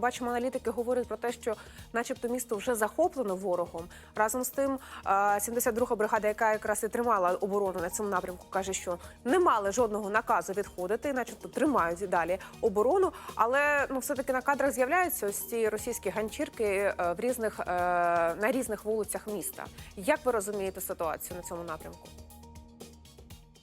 Бачимо, аналітики говорять про те, що, начебто, місто вже захоплено ворогом. Разом з тим, е, 72-га бригада, яка якраз і тримала оборону на цьому напрямку, каже, що не мали жодного наказу відходити, начебто тримають далі оборону. Але ну, все таки на кадрах з'являються ось ці російські ганчірки е, в різних е, на різних вулицях міста. Як ви розумієте ситуацію на цьому напрямку?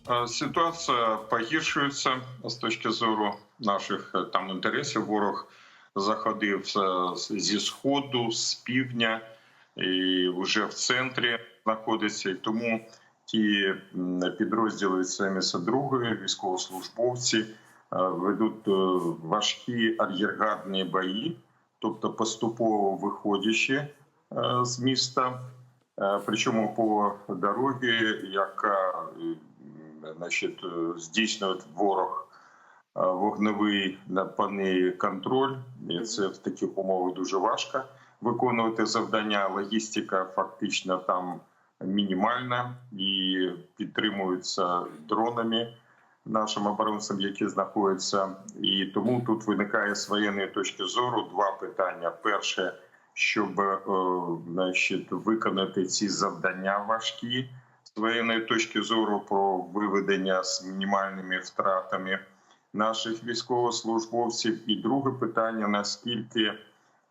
Е, Ситуація погіршується з точки зору наших там інтересів. Ворог заходив е, зі сходу, з півдня і вже в центрі знаходиться. І тому ті підрозділи 72-ї, військовослужбовці е, ведуть е, важкі ар'єргардні бої, тобто поступово виходячи з міста. Причому по дорогі, яка значить, здійснює ворог е, вогневий нападний контроль. І це в таких умовах дуже важко виконувати завдання. Логістика фактично там мінімальна і підтримуються дронами нашим оборонцям, які знаходяться. І тому тут виникає з воєнної точки зору два питання: перше, щоб е, значить, виконати ці завдання важкі з воєнної точки зору про виведення з мінімальними втратами наших військовослужбовців. І друге питання: наскільки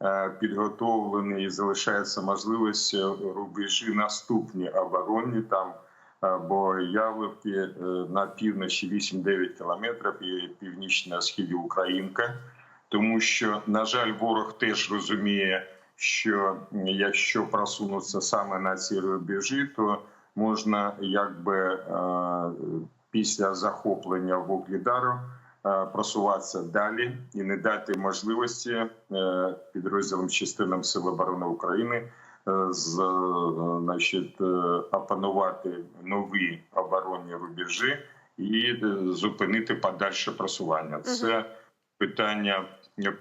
е, підготовлені і залишається можливість е, рубежі наступні оборонні там. е, Бо е, на півночі 8-9 кілометрів і північна східі Українка, тому що на жаль, ворог теж розуміє, що якщо просунутися саме на ці рубежі, то можна якби після захоплення Вугледару е, просуватися далі і не дати можливості е, підрозділам частинам Сил оборони України е, з е, значить, е, опанувати нові оборонні рубежі і е, зупинити подальше просування. Це питання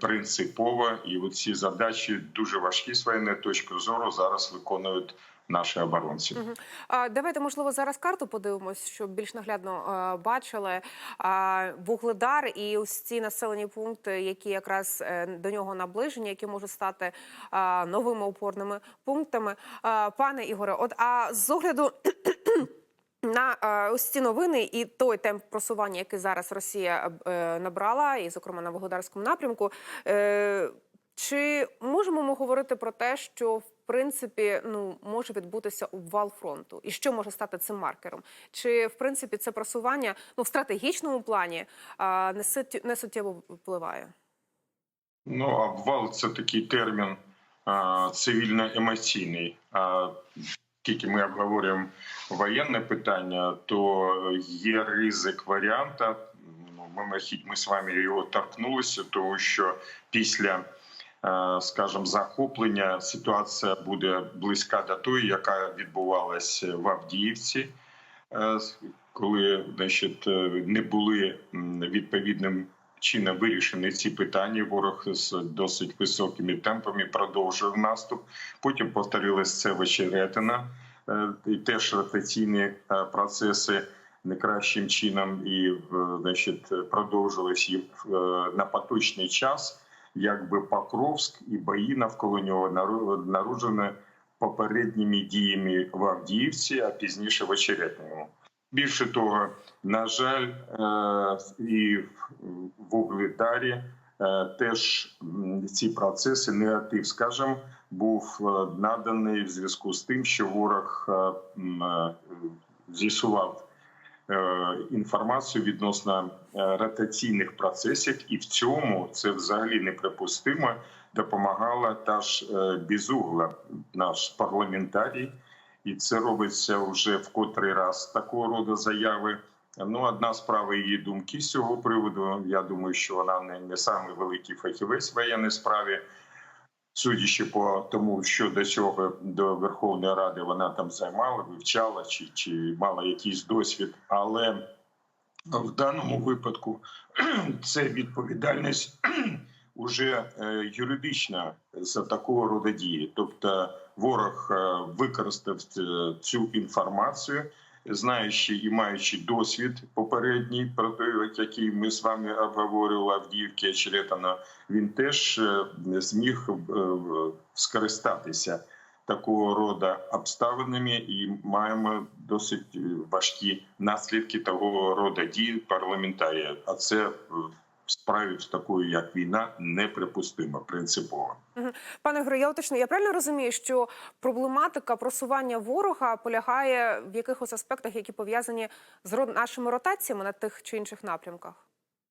принципове, і оці задачі дуже важкі з воєнної точки зору зараз виконують наші оборонці. А, Давайте, можливо, зараз карту подивимось, щоб більш наглядно бачили Вугледар і ось ці населені пункти, які якраз е, до нього наближені, які можуть стати новими опорними пунктами. Пане Ігоре, от а з огляду. На ось ці новини і той темп просування, який зараз Росія е, набрала, і зокрема на Вугледарському напрямку. Е, чи можемо ми говорити про те, що в принципі ну може відбутися обвал фронту, і що може стати цим маркером? Чи в принципі це просування ну в стратегічному плані а, не суттє- не суттєво впливає? Ну, обвал це такий термін цивільно-емоційний. А тільки ми обговорюємо воєнне питання, то є ризик варіанта. Ну, ми, ми, з вами його торкнулися, тому що після, скажімо, захоплення ситуація буде близька до тої, яка відбувалася в Авдіївці. Е, коли значить, е, не були відповідним чином вирішені ці питання. Ворог з досить високими темпами продовжив наступ. Потім повторилось це Вечеретина, е, і теж ротаційні е, процеси не кращим чином і е, значить, продовжились е, на поточний час. Якби Покровськ і бої навколо нього народжені попередніми діями в Авдіївці, а пізніше в Очеретиному. Більше того, на жаль, е, і в Вугледарі е, теж ці процеси, негатив, скажімо, був е, наданий в зв'язку з тим, що ворог з'ясував інформацію відносно е, ротаційних процесів, і в цьому це взагалі неприпустимо. Допомагала та ж е, Бізугла, наш парламентарій, і це робиться вже в котрий раз такого роду заяви. Ну, одна справа її думки з цього приводу. Я думаю, що вона не, не самий великий фахівець в воєнній справі. Судячи по тому, що до цього до Верховної Ради вона там займала, вивчала чи, чи мала якийсь досвід, але в даному випадку це відповідальність уже е, юридична за такого роду дії. Тобто ворог е, використав цю інформацію знаючи і маючи досвід попередній, який ми з вами обговорювали Авдіївки Черетана, він теж не зміг е, скористатися такого роду обставинами і маємо досить е, важкі наслідки того роду дій парламентарія. А це в справі з такою, як війна, неприпустимо принципово. Пане Григорію, я уточню, я правильно розумію, що проблематика просування ворога полягає в якихось аспектах, які пов'язані з нашими ротаціями на тих чи інших напрямках?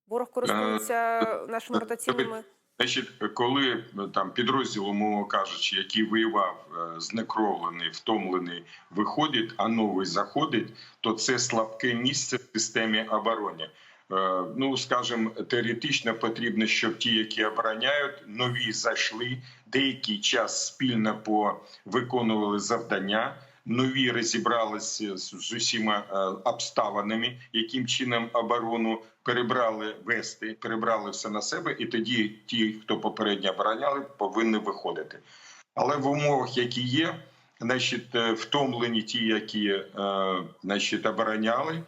Ворог користується нашими ротаційними. Значить, коли е, там підрозділ, умовно кажучи, який воював е, знекровлений, втомлений, виходить, а новий заходить, то це слабке місце в системі оборони. Е, Ну, скажімо, теоретично потрібно, щоб ті, які обороняють, нові зайшли, деякий час спільно по виконували завдання. Нові розібралися з усіма е, обставинами, яким чином оборону перебрали вести, перебрали все на себе, і тоді ті, хто попередньо обороняли, повинні виходити. Але в умовах, які є, значить, е, втомлені ті, які значить, обороняли,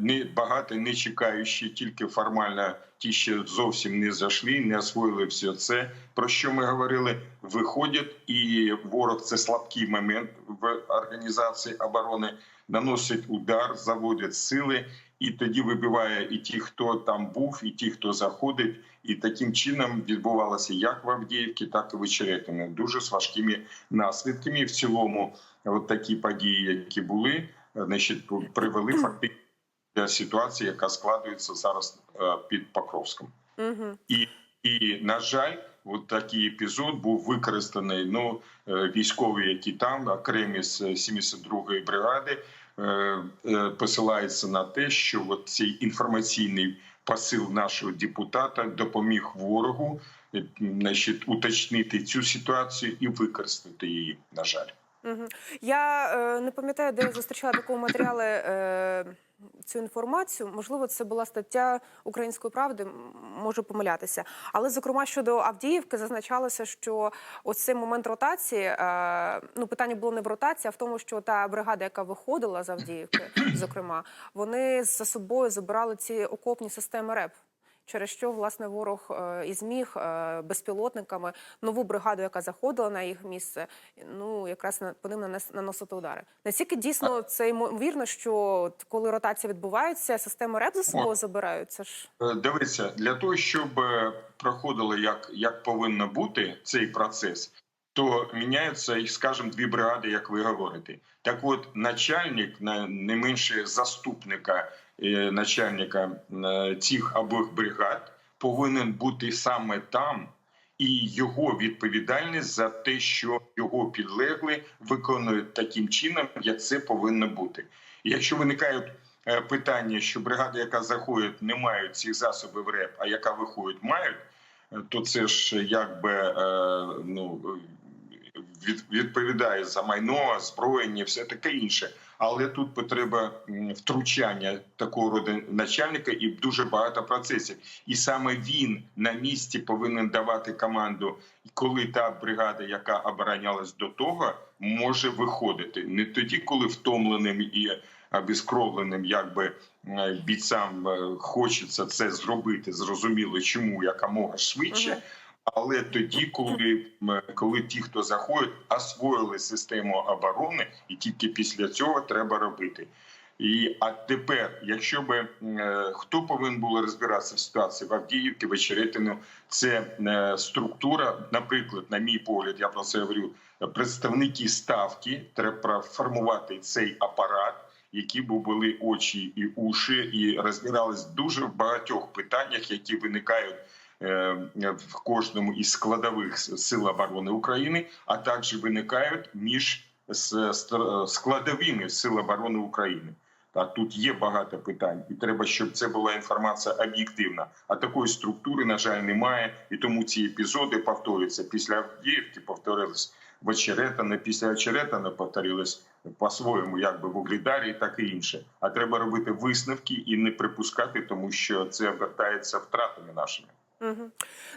не багато не чекаючи, тільки формально ті, що зовсім не зайшли, не освоїли все це. Про що ми говорили? Виходять, і ворог це слабкий момент в організації оборони, наносить удар, заводять сили, і тоді вибиває і ті, хто там був, і ті, хто заходить. І таким чином відбувалося як в Авдіївці, так і в Очеретині. Дуже з важкими наслідками. В цілому, от такі події, які були, значить, привели фактично ситуації, яка складується зараз е, під Покровськом. Угу. І, і на жаль, от такий епізод був використаний. Ну е, військові, які там окремі з 72-ї бригади, е, е, посилаються на те, що от цей інформаційний посил нашого депутата допоміг ворогу, е, значить, уточнити цю ситуацію і використати її. На жаль. Угу. Я е, не пам'ятаю, де я зустрічала таку матеріали. Е, Цю інформацію, можливо, це була стаття Української правди, можу помилятися. Але зокрема щодо Авдіївки зазначалося, що ось цей момент ротації, е, ну питання було не в ротації, а в тому, що та бригада, яка виходила з Авдіївки, зокрема, вони за собою забирали ці окопні системи РЕП. Через що власне ворог е, і зміг е, безпілотниками нову бригаду, яка заходила на їх місце, ну якраз по ним наносити удари. Наскільки дійсно це ймовірно, що коли ротація відбувається, системи РЕП за собою О. забирають? Це ж дивиться для того, щоб е, проходило як, як повинно бути цей процес, то міняються, і, скажімо, дві бригади, як ви говорите. Так от, начальник, на- не менше заступника е, начальника е, цих обох бригад повинен бути саме там, і його відповідальність за те, що його підлегли виконують таким чином, як це повинно бути. Якщо виникають е, питання, що бригада, яка заходить, не мають цих засобів РЕП, а яка виходить, мають, то це ж якби ну відповідає за майно, озброєння, все таке інше. Але тут потреба втручання такого роду начальника і дуже багато процесів. І саме він на місці повинен давати команду, коли та бригада, яка оборонялась до того, може виходити не тоді, коли втомленим і обескровленим, якби бійцям е, хочеться це зробити, зрозуміло, чому якомога швидше. Але тоді, коли, коли ті, хто заходять, освоїли систему оборони, і тільки після цього треба робити. І а тепер, якщо би е, хто повинен був розбиратися в ситуації в Авдіївці, в Очеретину, це е, структура, наприклад, на мій погляд, я про це говорю, представники ставки, треба формувати цей апарат, які б були очі і уші, і розбирались дуже в багатьох питаннях, які виникають в кожному із складових сил оборони України, а також виникають між складовими сил оборони України. Та тут є багато питань, і треба, щоб це була інформація об'єктивна. А такої структури, на жаль, немає, і тому ці епізоди повторюються. Після Авдіївки повторились в Очеретине, після Очеретина повторились по-своєму, якби в Углідарі, так і інше. А треба робити висновки і не припускати, тому що це обертається втратами нашими. Угу.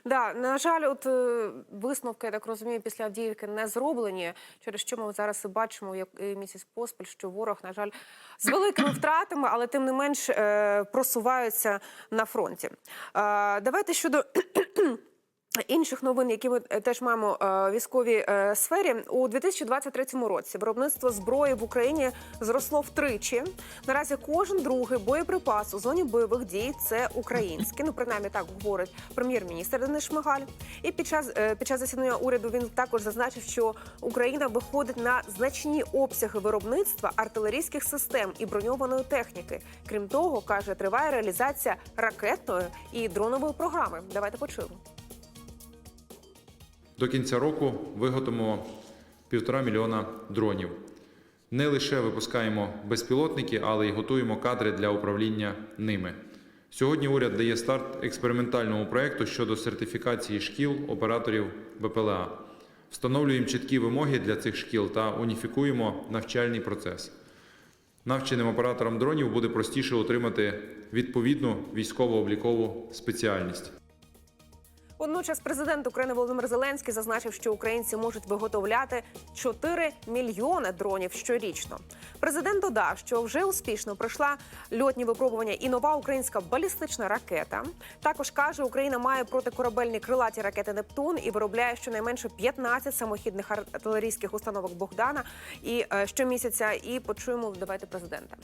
Да, на жаль, от е, висновки, я так розумію, після Авдіївки не зроблені, через що ми зараз і бачимо, як місяць поспіль, що ворог, на жаль, з великими втратами, але тим не менш е, просуваються на фронті. Давайте щодо. Інших новин, які ми е, теж маємо е, в військовій е, сфері, у 2023 році виробництво зброї в Україні зросло втричі. Наразі кожен другий боєприпас у зоні бойових дій це український. Ну принаймні так говорить прем'єр-міністр Денис Шмигаль. І під час під час засідання уряду він також зазначив, що Україна виходить на значні обсяги виробництва артилерійських систем і броньованої техніки. Крім того, каже, триває реалізація ракетної і дронової програми. Давайте почуємо. До кінця року виготовимо півтора мільйона дронів. Не лише випускаємо безпілотники, але й готуємо кадри для управління ними. Сьогодні уряд дає старт експериментальному проекту щодо сертифікації шкіл операторів БПЛА. Встановлюємо чіткі вимоги для цих шкіл та уніфікуємо навчальний процес. Навченим операторам дронів буде простіше отримати відповідну військово-облікову спеціальність. Водночас президент України Володимир Зеленський зазначив, що українці можуть виготовляти 4 мільйони дронів щорічно. Президент додав, що вже успішно пройшла льотні випробування і нова українська балістична ракета. Також каже, Україна має протикорабельні крилаті ракети Нептун і виробляє щонайменше 15 самохідних артилерійських установок Богдана і е, щомісяця. І почуємо давайте президента.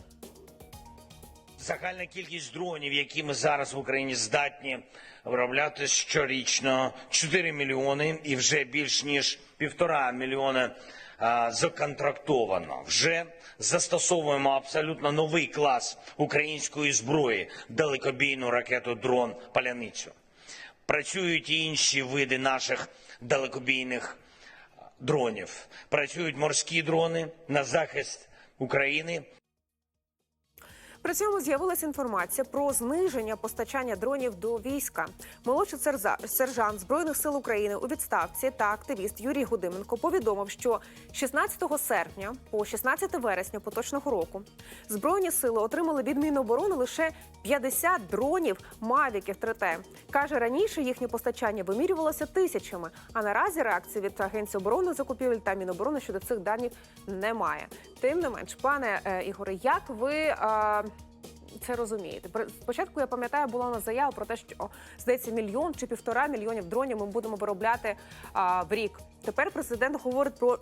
Загальна кількість дронів, які ми зараз в Україні здатні виробляти щорічно 4 мільйони, і вже більш ніж півтора мільйона законтрактовано. Вже застосовуємо абсолютно новий клас української зброї далекобійну ракету дрон Паляницю. Працюють і інші види наших далекобійних дронів. Працюють морські дрони на захист України. При цьому з'явилася інформація про зниження постачання дронів до війська. Молодший сержант збройних сил України у відставці та активіст Юрій Гудименко повідомив, що 16 серпня по 16 вересня поточного року збройні сили отримали від Міноборони лише 50 дронів Мавіків 3Т. каже раніше їхнє постачання вимірювалося тисячами. А наразі реакції від Агенції оборони закупівель та Міноборони щодо цих даних немає. Тим не менш, пане е, Ігоре, як ви. Це розумієте. Спочатку я пам'ятаю, була на заява про те, що здається мільйон чи півтора мільйонів дронів ми будемо виробляти а, в рік. Тепер президент говорить про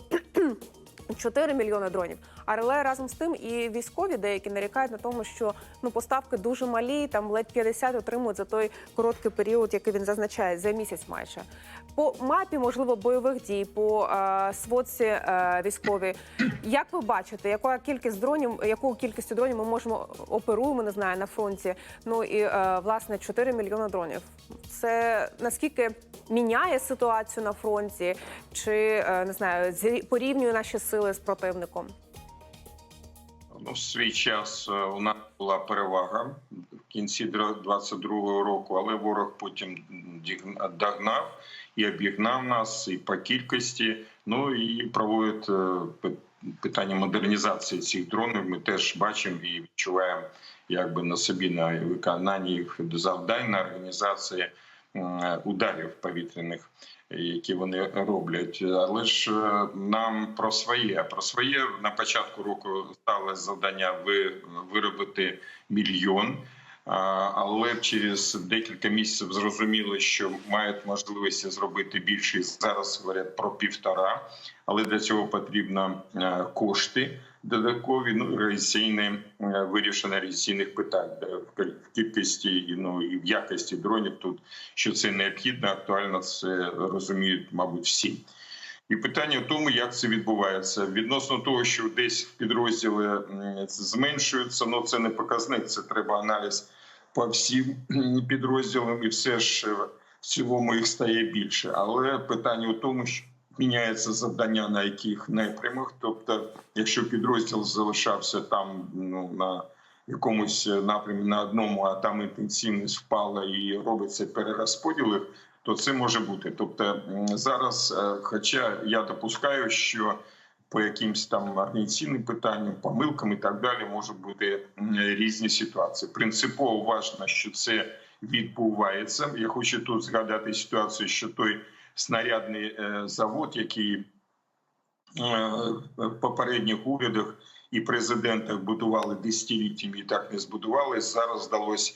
4 мільйони дронів. Але разом з тим і військові деякі нарікають на тому, що ну поставки дуже малі, там ледь 50 отримують за той короткий період, який він зазначає, за місяць майже. По мапі, можливо, бойових дій, по е, сводці е, військовій. Як ви бачите, яка кількість дронів, яку кількістю дронів ми можемо оперуємо, не знаю, на фронті? Ну і е, власне 4 мільйони дронів. Це наскільки міняє ситуацію на фронті, чи е, не знаю, порівнює наші сили з противником? Ну, в свій час е, у нас була перевага в кінці 22-го року, але ворог потім догнав і обігнав нас і по кількості. Ну і проводить е, питання модернізації цих дронів. Ми теж бачимо і відчуваємо якби на собі на виконанні їх завдань на організації ударів повітряних які вони роблять. Але ж е, нам про своє про своє на початку року стало завдання ви виробити мільйон. Але через декілька місяців зрозуміли, що мають можливості зробити більше. Зараз говорять про півтора, але для цього потрібно е, кошти додаткові. Ну реалізаційне е, вирішення реалізаційних питань в кіль- кількості ну і в якості дронів. Тут що це необхідно, актуально це розуміють, мабуть, всі. І питання в тому, як це відбувається. Відносно того, що десь підрозділи зменшуються, ну це не показник, це треба аналіз по всім підрозділам, і все ж е, в цілому їх стає більше. Але питання в тому, що міняється завдання на яких напрямах. Тобто, якщо підрозділ залишався там ну, на якомусь напрямі на одному, а там інтенсивність впала і робиться перерозподіл, то це може бути. Тобто зараз, е, хоча я допускаю, що по якимсь там організаційним питанням, помилкам і так далі можуть бути різні ситуації. Принципово важливо, що це відбувається. Я хочу тут згадати ситуацію, що той снарядний е, завод, який е, в попередніх урядах і президентах будували десятиліттями і так не збудували. Зараз вдалося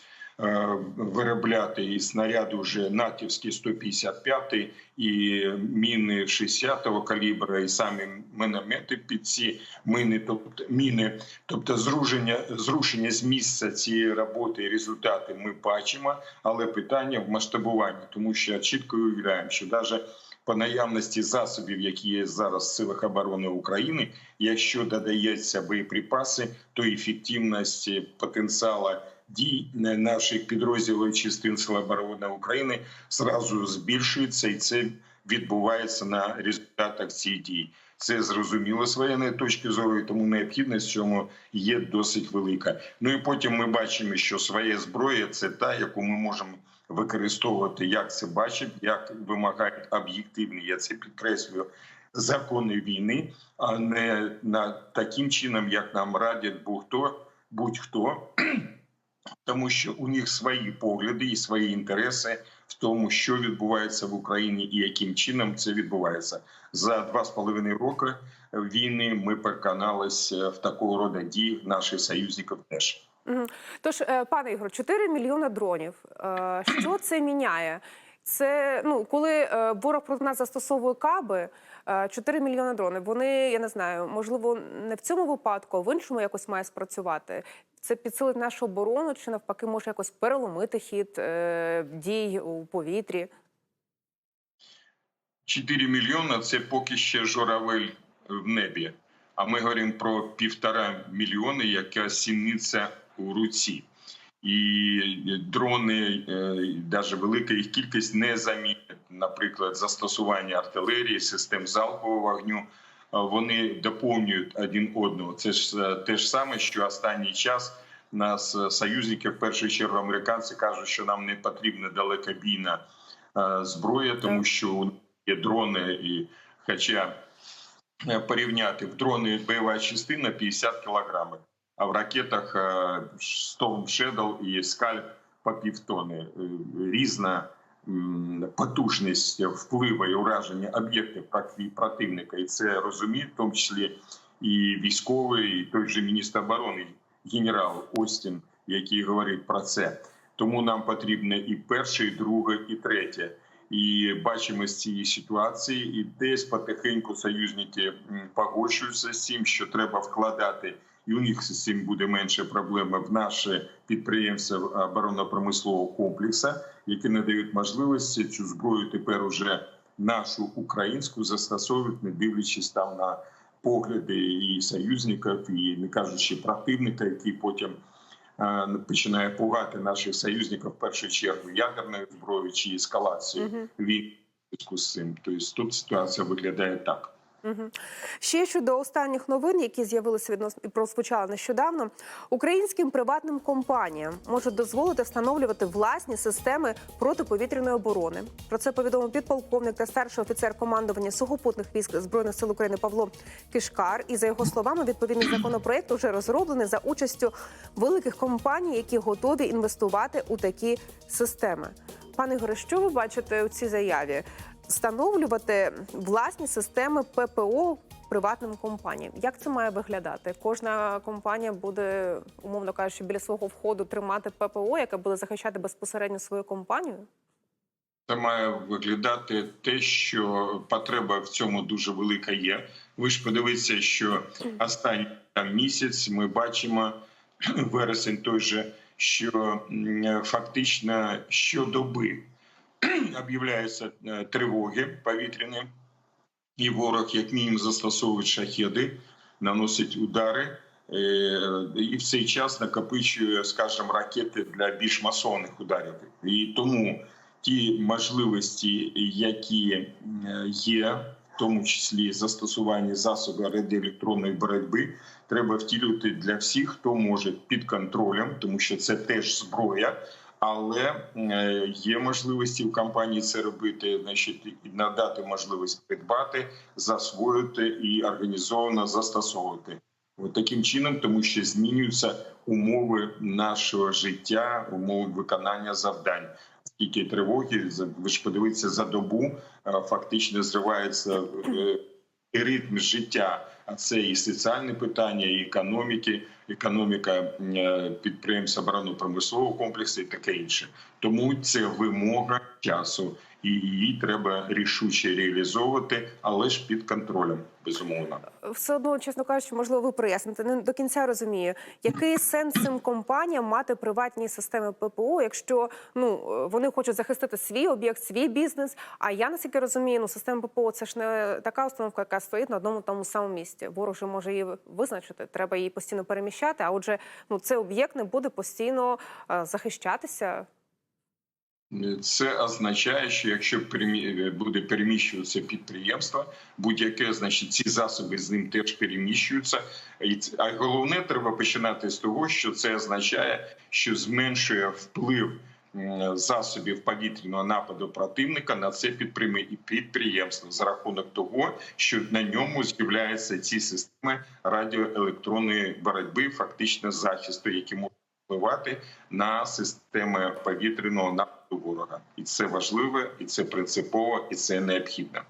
виробляти і снаряди вже натівські 155 і міни 60-го калібра, і самі міномети під ці міни, тобто міни, тобто зрушення, зрушення з місця цієї роботи і результати ми бачимо, але питання в масштабуванні, тому що чітко уявляємо, що навіть по наявності засобів, які є зараз в силах оборони України, якщо додається боєприпаси, то ефективність потенціалу дій наших підрозділів частин Сил оборони України зразу збільшується, і це відбувається на результатах цих дій. Це зрозуміло з воєнної точки зору, і тому необхідність в цьому є досить велика. Ну і потім ми бачимо, що своя зброя це та, яку ми можемо використовувати, як це бачить, як вимагають об'єктивні. Я це підкреслюю. Закони війни, а не на таким чином, як нам радять будь-хто, будь-хто, тому що у них свої погляди і свої інтереси в тому, що відбувається в Україні і яким чином це відбувається за два з половиною роки війни. Ми переконалися в такого роду діях наших союзників теж. Тож, е, пане Ігор, 4 мільйони дронів. Е, Що це міняє? Це ну, коли е, ворог проти нас застосовує каби, е, 4 мільйони дронів. Вони, я не знаю, можливо, не в цьому випадку, а в іншому якось має спрацювати. Це підсилить нашу оборону, чи навпаки може якось переломити хід е, дій у повітрі. 4 мільйони це поки ще журавель в небі. А ми говоримо про півтора мільйони, яка сінниця у руці. І дрони, навіть велика їх кількість не замінять, наприклад, застосування артилерії, систем залпового вогню. Вони доповнюють один одного. Це ж е, те ж саме, що останній час нас е, союзники, в першу чергу американці, кажуть, що нам не потрібна далекобійна е, зброя, тому що у є дрони, і хоча порівняти в дрони бойова частина 50 кілограмів, а в ракетах Storm Shadow і Скальп по півтони. Різна потужність впливу і ураження об'єктів проти- противника, і це розуміють, в тому числі і військовий, і той же міністр оборони генерал Остін, який говорить про це. Тому нам потрібно і перше, і друге, і третє. І бачимо з цієї ситуації, і десь потихеньку союзники погоджуються з цим, що треба вкладати, і у них з цим буде менше проблеми в наші підприємства оборонно-промислового комплексу, які надають можливості цю зброю тепер уже нашу українську застосовувати, не дивлячись там на погляди і союзників, і не кажучи противника, який потім е, починає пугати наших союзників в першу чергу ядерною зброєю чи ескалацією Мгм. війни в з цим. Тобто тут ситуація виглядає так. Мгм. Ще щодо останніх новин, які з'явилися відносно і прозвучали нещодавно, українським приватним компаніям можуть дозволити встановлювати власні системи протиповітряної оборони. Про це повідомив підполковник та старший офіцер командування сухопутних військ збройних сил України Павло Кишкар. І за його словами, відповідний законопроект вже розроблений за участю великих компаній, які готові інвестувати у такі системи. Пане Ігоре, що ви бачите у цій заяві? Встановлювати власні системи ППО приватним компаніям. Як це має виглядати? Кожна компанія буде, умовно кажучи, біля свого входу тримати ППО, яке буде захищати безпосередньо свою компанію. Це має виглядати те, що потреба в цьому дуже велика є. Ви ж подивіться, що останній там місяць ми бачимо вересень той же, що фактично щодоби об'являються е, тривоги повітряні, і ворог, як мінімум, застосовує шахеди, наносить удари. е, І в цей час накопичує, скажімо, ракети для більш масованих ударів. І тому ті можливості, які е, є, в тому числі застосування засобів радіоелектронної боротьби, треба втілювати для всіх, хто може під контролем, тому що це теж зброя. Але е, є можливості в компанії це робити, значить, надати можливість придбати, засвоїти і організовано застосовувати. От таким чином, тому що змінюються умови нашого життя, умови виконання завдань. Скільки тривоги, ви ж подивіться за добу, е, фактично зривається е, ритм життя. А це і соціальні питання, і економіки, економіка е, підприємств оборонно-промислового комплексу і таке інше. Тому це вимога часу, і її треба рішуче реалізовувати, але ж під контролем, безумовно. Все одно, чесно кажучи, можливо, ви проясните. Не до кінця розумію, який сенс цим компаніям мати приватні системи ППО, якщо ну вони хочуть захистити свій об'єкт, свій бізнес. А я наскільки розумію, ну система ППО це ж не така установка, яка стоїть на одному тому самому місці. Ворог же може її визначити. Треба її постійно переміщати. А отже, ну цей об'єкт не буде постійно е, захищатися. Це означає, що якщо перемі- буде переміщуватися підприємство, будь-яке, значить, ці засоби з ним теж переміщуються. А головне, треба починати з того, що це означає, що зменшує вплив засобів повітряного нападу противника на це підприємство за рахунок того, що на ньому з'являються ці системи радіоелектронної боротьби, фактично захисту, які можуть впливати на системи повітряного нападу ворога, і це важливо, і це принципово, і це необхідно.